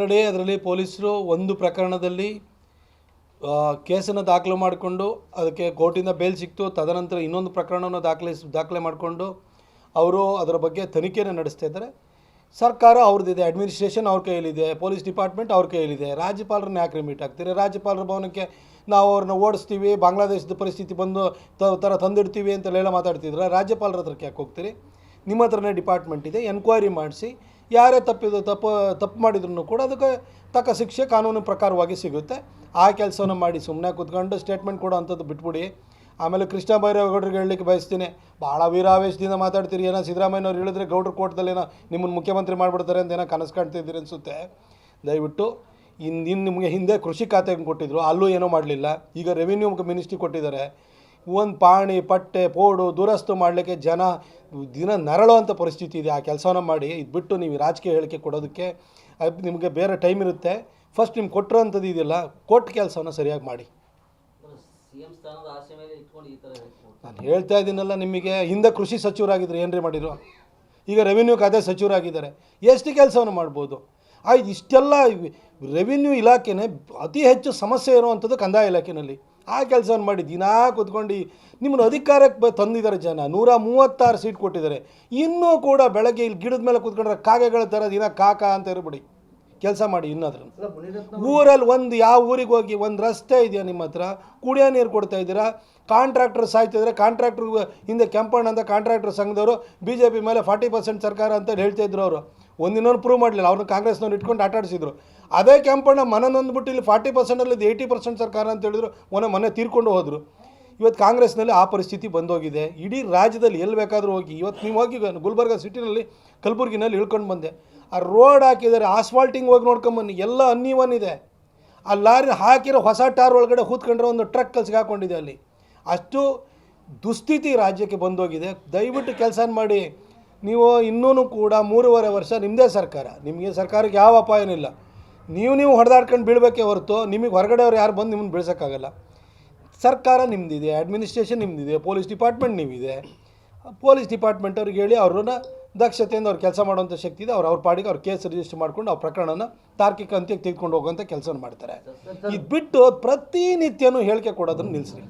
ಅದರಲ್ಲಿ ಪೊಲೀಸರು ಒಂದು ಪ್ರಕರಣದಲ್ಲಿ ಕೇಸನ್ನು ದಾಖಲು ಮಾಡಿಕೊಂಡು ಅದಕ್ಕೆ ಕೋರ್ಟಿಂದ ಬೇಲ್ ಸಿಕ್ತು. ತದನಂತರ ಇನ್ನೊಂದು ಪ್ರಕರಣವನ್ನು ದಾಖಲಿಸಿ, ದಾಖಲೆ ಮಾಡಿಕೊಂಡು ಅವರು ಅದರ ಬಗ್ಗೆ ತನಿಖೆಯನ್ನು ನಡೆಸ್ತಾ ಇದ್ದಾರೆ. ಸರ್ಕಾರ ಅವ್ರದ್ದಿದೆ, ಅಡ್ಮಿನಿಸ್ಟ್ರೇಷನ್ ಅವ್ರ ಕೈಯಲ್ಲಿದೆ, ಪೊಲೀಸ್ ಡಿಪಾರ್ಟ್ಮೆಂಟ್ ಅವ್ರ ಕೈಯಲ್ಲಿದೆ. ರಾಜ್ಯಪಾಲರನ್ನ ಯಾಕೆ ರಿಮೀಟ್ ಆಗ್ತೀರಿ? ರಾಜ್ಯಪಾಲರ ಭವನಕ್ಕೆ ನಾವು ಅವ್ರನ್ನ ಓಡಿಸ್ತೀವಿ, ಬಾಂಗ್ಲಾದೇಶದ ಪರಿಸ್ಥಿತಿ ಬಂದು ಥರ ತಂದಿಡ್ತೀವಿ ಅಂತೆಲ್ಲ ಮಾತಾಡ್ತಿದ್ರೆ ರಾಜ್ಯಪಾಲರ ಹತ್ರಕ್ಕೆ ಯಾಕೆ ಹೋಗ್ತೀರಿ? ನಿಮ್ಮ ಹತ್ರನೇ ಡಿಪಾರ್ಟ್ಮೆಂಟ್ ಇದೆ ಎನ್ಕ್ವೈರಿ ಮಾಡಿಸಿ, ಯಾರೇ ತಪ್ಪಿದ ತಪ್ಪು ತಪ್ಪು ಮಾಡಿದ್ರು ಕೂಡ ಅದಕ್ಕೆ ತಕ್ಕ ಶಿಕ್ಷೆ ಕಾನೂನು ಪ್ರಕಾರವಾಗಿ ಸಿಗುತ್ತೆ. ಆ ಕೆಲಸವನ್ನು ಮಾಡಿ ಸುಮ್ಮನೆ ಕೂತ್ಕೊಂಡು ಸ್ಟೇಟ್ಮೆಂಟ್ ಕೊಡೋ ಅಂಥದ್ದು ಬಿಟ್ಬಿಡಿ. ಆಮೇಲೆ ಕೃಷ್ಣ ಬೈರೇಗೌಡರಿಗೆ ಹೇಳಲಿಕ್ಕೆ ಬಯಸ್ತೀನಿ. ಭಾಳ ವೀರಾವೇಶದಿಂದ ಮಾತಾಡ್ತೀರಿ. ಏನೋ ಸಿದ್ದರಾಮಯ್ಯವ್ರು ಹೇಳಿದ್ರೆ ಗೌಡ್ರ ಕೋಟದಲ್ಲಿ ಏನೋ ನಿಮ್ಮನ್ನು ಮುಖ್ಯಮಂತ್ರಿ ಮಾಡಿಬಿಡ್ತಾರೆ ಅಂತ ಏನೋ ಕನಸು ಕಾಣ್ತಿದ್ದೀರಿ ಅನಿಸುತ್ತೆ. ದಯವಿಟ್ಟು ಇನ್ನು ಇನ್ನು ನಿಮಗೆ ಹಿಂದೆ ಕೃಷಿ ಖಾತೆಗೆ ಕೊಟ್ಟಿದ್ರು. ಅಲ್ಲೂ ಏನೂ ಮಾಡಲಿಲ್ಲ. ಈಗ ರೆವಿನ್ಯೂ ಮಿನಿಸ್ಟ್ರಿ ಕೊಟ್ಟಿದ್ದಾರೆ. ಒಂದು ಪಾಣಿ ಪಟ್ಟೆ ಪೋಡು ದುರಸ್ತು ಮಾಡಲಿಕ್ಕೆ ಜನ ದಿನ ನರಳುವಂಥ ಪರಿಸ್ಥಿತಿ ಇದೆ. ಆ ಕೆಲಸವನ್ನು ಮಾಡಿ ಇದು ಬಿಟ್ಟು ನೀವು ರಾಜಕೀಯ ಹೇಳಿಕೆ ಕೊಡೋದಕ್ಕೆ ಅದು ನಿಮಗೆ ಬೇರೆ ಟೈಮ್ ಇರುತ್ತೆ. ಫಸ್ಟ್ ನಿಮ್ಗೆ ಕೊಟ್ಟಿರೋಂಥದ್ದು ಇದೆಯಲ್ಲ ಕೊಟ್ಟು ಕೆಲಸವನ್ನು ಸರಿಯಾಗಿ ಮಾಡಿ. ನಾನು ಹೇಳ್ತಾ ಇದ್ದೀನಲ್ಲ ನಿಮಗೆ. ಹಿಂದೆ ಕೃಷಿ ಸಚಿವರಾಗಿದ್ದರು ಏನ್ರಿ ಮಾಡಿದ್ರು? ಈಗ ರೆವಿನ್ಯೂ ಖಾತೆ ಸಚಿವರಾಗಿದ್ದಾರೆ. ಎಷ್ಟು ಕೆಲಸವನ್ನು ಮಾಡ್ಬೋದು? ಆಯ್ತು ಇಷ್ಟೆಲ್ಲ ರೆವಿನ್ಯೂ ಇಲಾಖೆನೇ ಅತಿ ಹೆಚ್ಚು ಸಮಸ್ಯೆ ಇರುವಂಥದ್ದು ಕಂದಾಯ ಇಲಾಖೆಯಲ್ಲಿ ಆ ಕೆಲಸವನ್ನು ಮಾಡಿ ದಿನಾ ಕೂತ್ಕೊಂಡು ನಿಮ್ಮನ್ನು ಅಧಿಕಾರಕ್ಕೆ ತಂದಿದ್ದಾರೆ ಜನ. ನೂರ ಮೂವತ್ತಾರು ಸೀಟ್ ಕೊಟ್ಟಿದ್ದಾರೆ. ಇನ್ನೂ ಕೂಡ ಬೆಳಗ್ಗೆ ಇಲ್ಲಿ ಗಿಡದ ಮೇಲೆ ಕೂತ್ಕೊಂಡ್ರೆ ಕಾಗೆಗಳ ಥರ ದಿನ ಕಾಕ ಅಂತ ಇರಬಿಡಿ. ಕೆಲಸ ಮಾಡಿ ಇನ್ನಾದ್ರೂ. ಊರಲ್ಲಿ ಒಂದು ಯಾವ ಊರಿಗೆ ಹೋಗಿ ಒಂದು ರಸ್ತೆ ಇದೆಯಾ ನಿಮ್ಮ ಹತ್ರ? ಕುಡಿಯೋ ನೀರು ಕೊಡ್ತಾ ಇದ್ದೀರಾ? ಕಾಂಟ್ರಾಕ್ಟರ್ ಸಾಯ್ತಿದ್ರೆ ಕಾಂಟ್ರಾಕ್ಟರ್ ಹಿಂದೆ ಕೆಂಪಣ್ಣ ಅಂತ ಕಾಂಟ್ರಾಕ್ಟರ್ ಸಂಘದವರು ಬಿ ಜೆ ಪಿ ಮೇಲೆ ಫಾರ್ಟಿ ಪರ್ಸೆಂಟ್ ಸರ್ಕಾರ ಅಂತ ಹೇಳ್ತಾ ಇದ್ರು ಅವರು. ಒಂದಿನೊಂದು ಪ್ರೂವ್ ಮಾಡಲಿಲ್ಲ. ಅವ್ರನ್ನ ಕಾಂಗ್ರೆಸ್ನವ್ರು ಇಟ್ಕೊಂಡು ಆಟಾಡಿಸಿದ್ರು. ಅದೇ ಕೆಂಪಣ್ಣ ಮನೆ ನೊಂದ್ಬಿಟ್ಟು ಇಲ್ಲಿ ಫಾರ್ಟಿ ಪರ್ಸೆಂಟಲ್ಲಿ ಏಯ್ಟಿ ಪರ್ಸೆಂಟ್ ಸರ್ಕಾರ ಅಂತ ಹೇಳಿದ್ರು, ಮೊನ್ನೆ ಮನೆ ತೀರ್ಕೊಂಡು ಹೋದರು. ಇವತ್ತು ಕಾಂಗ್ರೆಸ್ನಲ್ಲಿ ಆ ಪರಿಸ್ಥಿತಿ ಬಂದೋಗಿದೆ. ಇಡೀ ರಾಜ್ಯದಲ್ಲಿ ಎಲ್ಲಿ ಬೇಕಾದರೂ ಹೋಗಿ ಇವತ್ತು ನೀವು ಹೋಗಿ ಗುಲ್ಬರ್ಗ ಸಿಟಿನಲ್ಲಿ ಕಲಬುರ್ಗಿನಲ್ಲಿ ಇಳ್ಕೊಂಡು ಬಂದೆ. ಆ ರೋಡ್ ಹಾಕಿದ್ದಾರೆ ಆಸ್ಫಾಲ್ಟಿಂಗ್ ಹೋಗಿ ನೋಡ್ಕೊಂಬನ್ನಿ ಎಲ್ಲ ಅನ್ನೀವನ್ ಇದೆ. ಆ ಲಾರಿ ಹಾಕಿರೋ ಹೊಸ ಟಾರ್ ಒಳಗಡೆ ಕೂತ್ಕೊಂಡ್ರೆ ಒಂದು ಟ್ರಕ್ ಕಲ್ಸಿಗೆ ಹಾಕ್ಕೊಂಡಿದೆ ಅಲ್ಲಿ. ಅಷ್ಟು ದುಸ್ಥಿತಿ ರಾಜ್ಯಕ್ಕೆ ಬಂದೋಗಿದೆ. ದಯವಿಟ್ಟು ಕೆಲಸ ಮಾಡಿ. ನೀವು ಇನ್ನೂ ಕೂಡ ಮೂರುವರೆ ವರ್ಷ ನಿಮ್ಮದೇ ಸರ್ಕಾರ. ನಿಮಗೆ ಸರ್ಕಾರಕ್ಕೆ ಯಾವ ಅಪಾಯನೂ ಇಲ್ಲ. ನೀವು ನೀವು ಹೊಡೆದಾಡ್ಕೊಂಡು ಬೀಳಬೇಕೇ ಹೊರತು ನಿಮಗೆ ಹೊರಗಡೆ ಅವ್ರು ಯಾರು ಬಂದು ನಿಮ್ಮನ್ನು ಬೀಳ್ಸೋಕ್ಕಾಗಲ್ಲ. ಸರ್ಕಾರ ನಿಮ್ಮದಿದೆ ಅಡ್ಮಿನಿಸ್ಟ್ರೇಷನ್ ನಿಮ್ಮದಿದೆ ಪೊಲೀಸ್ ಡಿಪಾರ್ಟ್ಮೆಂಟ್ ನೀವಿದೆ. ಪೊಲೀಸ್ ಡಿಪಾರ್ಟ್ಮೆಂಟ್ ಅವ್ರಿಗೆ ಹೇಳಿ ಅವ್ರನ್ನ ದಕ್ಷತೆಯಿಂದ ಅವ್ರು ಕೆಲಸ ಮಾಡುವಂಥ ಶಕ್ತಿ ಇದೆ. ಅವ್ರು ಅವ್ರ ಪಾಡಿಗೆ ಅವ್ರ ಕೇಸ್ ರಿಜಿಸ್ಟರ್ ಮಾಡ್ಕೊಂಡು ಅವ್ರ ಪ್ರಕರಣನ ತಾರ್ಕಿಕ ಅಂತ್ಯಕ್ಕೆ ತೆಗೆದುಕೊಂಡು ಹೋಗುವಂಥ ಕೆಲಸವನ್ನು ಮಾಡ್ತಾರೆ. ಇದು ಬಿಟ್ಟು ಪ್ರತಿನಿತ್ಯನೂ ಹೇಳಿಕೆ ಕೊಡೋದನ್ನು ನಿಲ್ಲಿಸ್ರಿ.